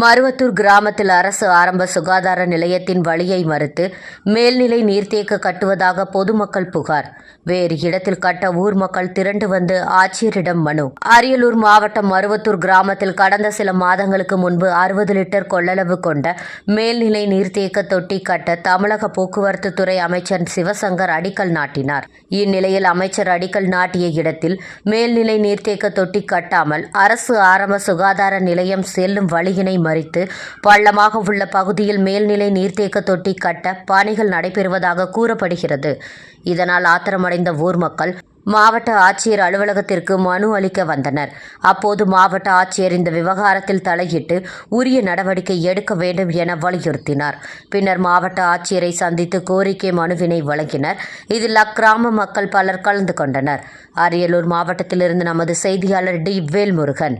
மருவத்தூர் கிராமத்தில் அரசு ஆரம்ப சுகாதார நிலையத்தின் வழியை மறுத்து மேல்நிலை நீர்த்தேக்க கட்டுவதாக பொதுமக்கள் புகார். வேறு இடத்தில் கட்ட ஊர் மக்கள் திரண்டு வந்து ஆட்சியரிடம் மனு. அரியலூர் மாவட்டம் மருவத்தூர் கிராமத்தில் கடந்த சில மாதங்களுக்கு முன்பு அறுபது லிட்டர் கொள்ளளவு கொண்ட மேல்நிலை நீர்த்தேக்க தொட்டி கட்ட தமிழக போக்குவரத்து துறை அமைச்சர் சிவசங்கர் அடிக்கல் நாட்டினார். இந்நிலையில் அமைச்சர் அடிக்கல் நாட்டிய இடத்தில் மேல்நிலை நீர்த்தேக்க தொட்டி கட்டாமல் அரசு ஆரம்ப சுகாதார நிலையம் செல்லும் வழியினை மறித்து பள்ளமாக உள்ள பகுதியில் மேல்நிலை நீர்த்தேக்க தொட்டி கட்ட பணிகள் நடைபெறுவதாக கூறப்படுகிறது. இதனால் ஆத்திரமடைந்த ஊர் மக்கள் மாவட்ட ஆட்சியர் அலுவலகத்திற்கு மனு அளிக்க வந்தனர். அப்போது மாவட்ட ஆட்சியர் இந்த விவகாரத்தில் தலையிட்டு உரிய நடவடிக்கை எடுக்க வேண்டும் என வலியுறுத்தினார். பின்னர் மாவட்ட ஆட்சியரை சந்தித்து கோரிக்கை மனுவினை வழங்கினர். இதில் அக்கிராம மக்கள் பலர் கலந்து கொண்டனர். அரியலூர் மாவட்டத்திலிருந்து நமது செய்தியாளர் டி. வேல்முருகன்.